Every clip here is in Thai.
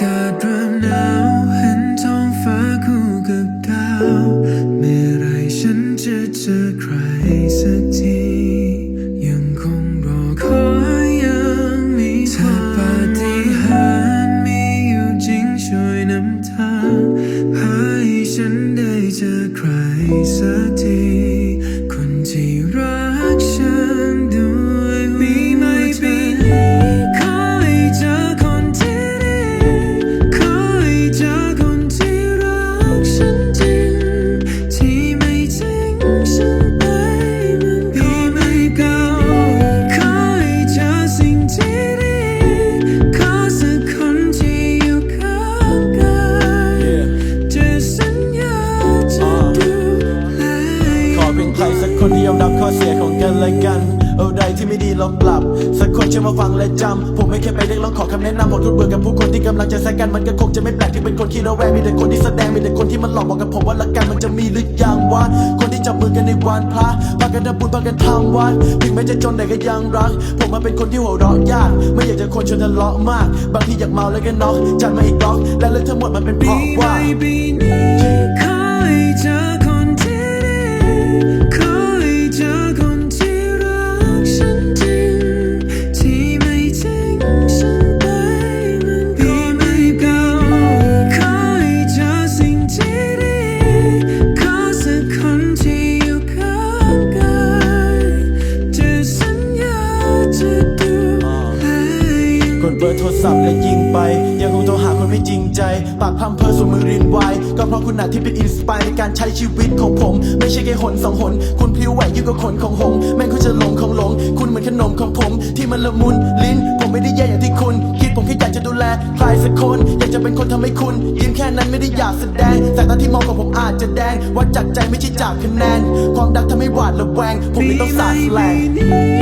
ากาศเริ่มหนาวเห็นท้องฟ้าคู่กับดาว เมื่อไรฉันจะเจอใครสักที ยังคงรอคอยยังมีถ้าปาฏิหาริย์มีอยู่จริงช่วยนำทางพาให้ฉันได้เจอใครสัก องกันและกัน อะไรที่ไม่ดีลบกลับ สักคนเชื่อมาฟังและจำ ผมไม่แค่ไปเรียกร้องขอคำแนะนำผมทุกเบื่อกับผู้คนที่กำลังจะแซงกันมันก็คงจะไม่แปลกที่เป็นคนขี้ระแวงมีแต่คนที่แสดงมีแต่คนที่มันหลอกบอกกับผมว่ารักกันมันจะมีหรือยังวะคนที่จับมือกันในวันพระพากันทำบุญพากันทำวัดถึงแม้จะจนแต่ก็ยังรัก ผมมาเป็นคนที่หัวเราะยากไม่อยากจะคนชวนทะเลาะมาก บางทีอยากเมาแล้วก็น็อกจัดมาอีกล็อกและเรื่องทั้งหมดมันเป็นเพราะว่าปีนี้ขอให้ ที่เป็นอินสปายในการใช้ชีวิตของผม ไม่ใช่แค่หนสองหน คุณพลิ้วไหวยิ่งกว่าขนของหงแม่งคุณจะหลงของหลง คุณเหมือนขนมของผม ที่มันละมุนลิ้น ผมไม่ได้แย่อย่างที่คุณ คิดผมแค่อยากจะดูแลใครสักคน อยากจะเป็นคนทำให้คุณยิ้มแค่นั้นไม่ได้อยากแสดงแต่ตาที่มองของผมอาจจะแดงวัดจากใจไม่ใช่จากคะแนน ความรักทำให้หวาดระแวง ผมเลยต้องสาดแสลง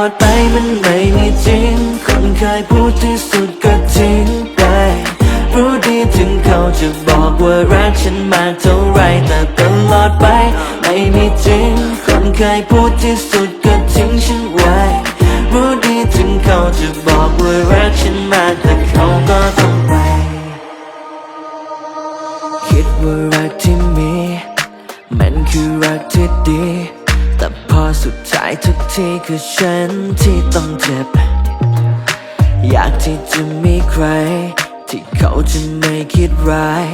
อดไปมันไม่มีจริง คนเคยพูดที่สุดก็ทิ้งไป รู้ดีถึงเขาจะบอกว่ารักฉันมากเท่าไรแต่ตลอดไปไม่มีจริง คนเคยพูดที่สุดก็ทิ้งฉันไว้ รู้ดีถึงเขาจะบอกว่ารักฉันมากแต่เขาก็ต้องไป คิดว่ารักที่มี มันคือรักที่ดี อสุดท้ายทุกทีคือฉันที่ต้องเจ็บ อยากที่จะมีใคร ที่เขาจะไม่คิดร้าย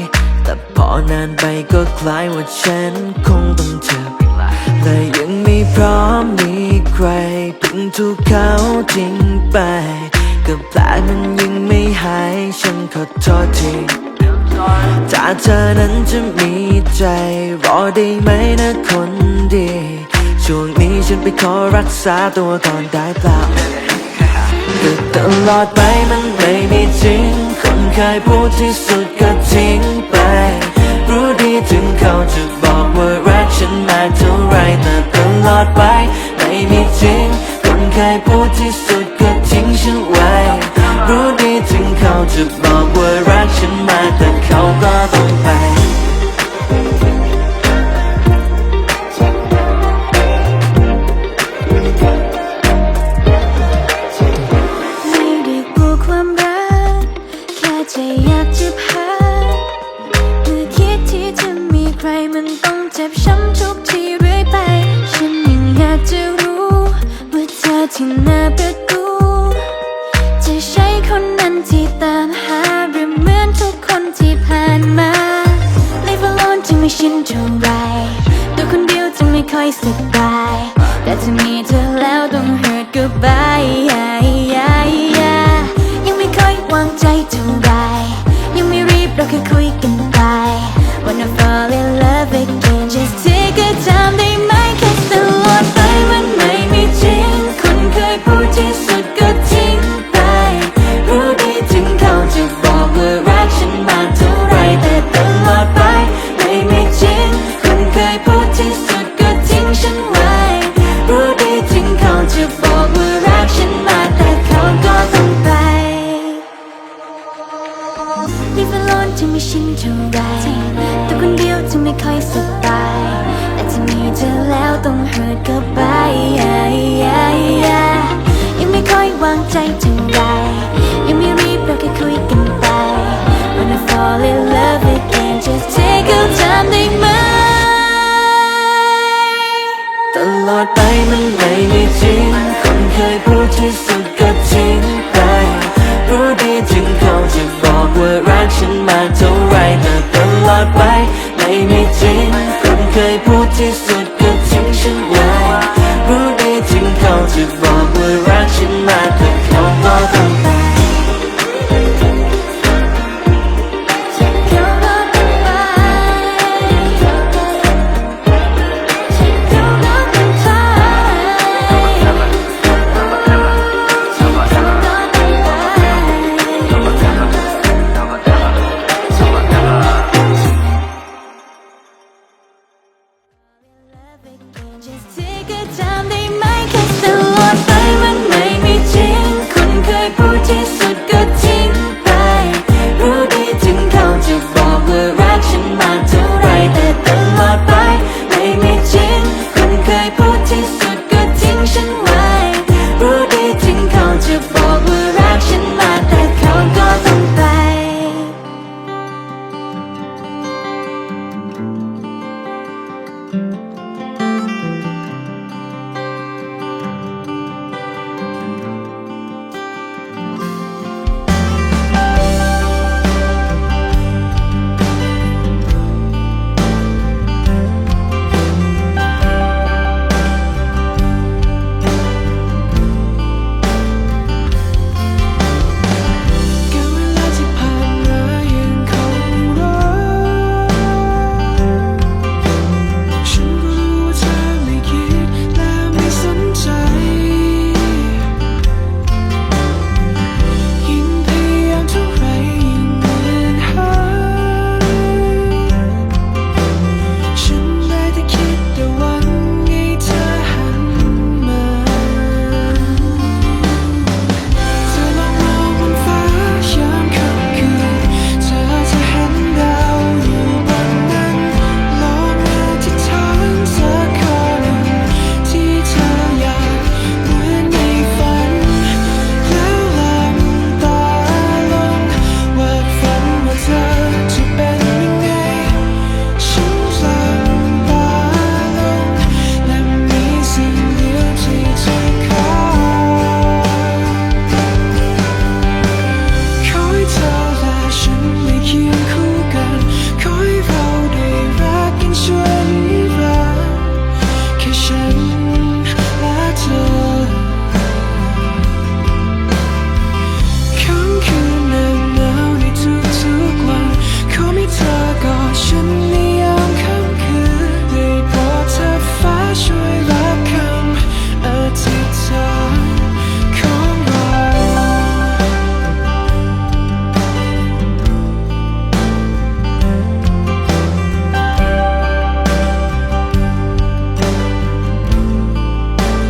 แต่พอนานไปก็คล้ายว่าฉันคงต้องเจ็บและยังไม่พร้อมมีใครเพิ่งถูกเขาทิ้งไปกับแผลมันยังไม่หาย ฉันขอโทษทีถ้าเธอนั้นจะมีใจ รอได้ไหมนะคนดี ช่วงนี้ฉันไปขอรักษาตัวก่อนได้เปล่าแต่ตลอดไปมันไม่มีจริง คนเคยพูดที่สุดก็ทิ้งไป รู้ดีถึงเขาจะบอกว่ารักฉันมากเท่าไรแต่ตลอดไปไม่มีจริง คนเคยพูดที่สุด รมันต้องเจ็บช้ำทุกทีเรื่อยไป ฉันยังอยากจะรู้ว่าเธอที่หน้าประตูจะใช่คนนั้นที่ตามหาหรือเหมือนทุกคนที่ผ่านมา Live alone จะไม่ชินเท่าไรตัวคนเดียวจะไม่ค่อยสบาย แต่ถ้ามีเธอแล้วต้อง hurt goodbye จะไม่ชินเท่าไรตัวคนเดียวจะไม่ค่อยสบายแต่จะมีเธอแล้วต้อง hurt goodbye ยังไม่ค่อยวางใจ เคยพูดที่สุดก็ทิ้งฉันไว้รู้ดีถึงเขาจะบอกว่ารักฉันมาก